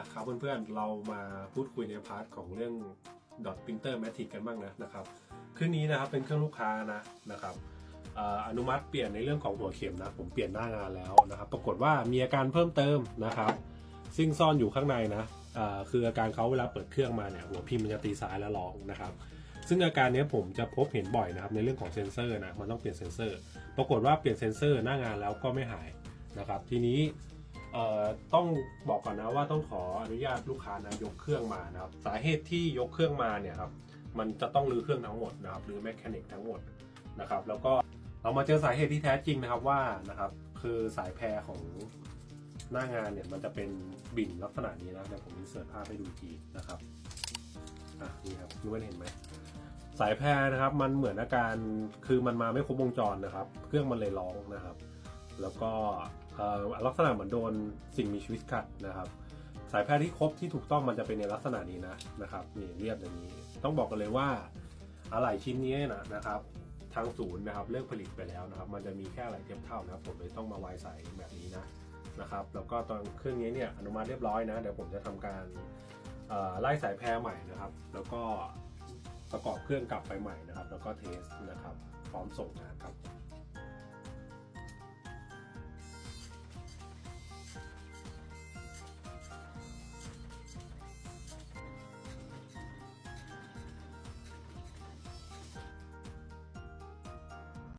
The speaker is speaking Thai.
ะครับเพื่อนๆ เรามาพูดคุยในพาร์ทของเรื่อง dot printer matic กันบ้างนะนะครับ เครื่องนี้นะครับเป็นเครื่องลูกค้านะนะครับอนุมัติเปลี่ยนในเรื่องของหัวเข็มนะ ผมเปลี่ยนหน้างานแล้วนะครับ ปรากฏว่ามีอาการเพิ่มเติมนะครับ ซึ่งซ่อนอยู่ข้างในนะคืออาการเขาเวลาเปิดเครื่องมาเนี่ยหัวพิมพ์มันจะตีซ้ายแล้วร้องนะครับ ซึ่งอาการนี้ผมจะพบเห็นบ่อยนะครับในเรื่องของเซนเซอร์นะมันต้องเปลี่ยนเซนเซอร์ ปรากฏว่าเปลี่ยนเซนเซอร์หน้างานแล้วก็ไม่หายนะครับ ทีนี้ เอ่อต้องบอกก่อนนะว่าต้องขออนุญาตลูกค้านะยกเครื่องมานะครับสาเหตุที่ยกเครื่องมาเนี่ยครับมันจะต้องรื้อเครื่องทั้งหมดนะครับรื้อแมคานิกทั้งหมดนะครับ แล้วก็เรามาเจอสาเหตุที่แท้จริงนะครับว่านะครับคือสายแพรของหน้างานเนี่ยมันจะเป็นบิ่นลักษณะนี้นะเดี๋ยวผมอินเสิร์ตภาพให้ดูอีกทีนะครับอะนี่ครับรู้ว่าเห็นไหมสายแพรนะครับมันเหมือนอาการคือมันมาไม่ครบวงจรนะครับ เครื่องมันเลยร้องนะครับ แล้วก็ลักษณะเหมือนโดนสิ่งมีชีวิตกัดนะครับ สายแพรที่ครบที่ถูกต้องมันจะเป็นในลักษณะนี้นะนะครับนี่เรียบอย่างนี้ ต้องบอกกันเลยว่าอะไหล่ชิ้นนี้นะนะครับทางศูนย์นะครับเลิกผลิตไปแล้วนะครับ มันจะมีแค่อะไหล่เทียบเท่านะครับ ผมเลยต้องมาไวใส่แบบนี้นะนะครับ แล้วก็ตอนเครื่องนี้เนี่ยอนุมัติเรียบร้อยนะเดี๋ยวผมจะทำการไล่สายแพรใหม่นะครับ แล้วก็ประกอบเครื่องกลับไปใหม่นะครับ แล้วก็เทสนะครับ พร้อมส่งงานครับ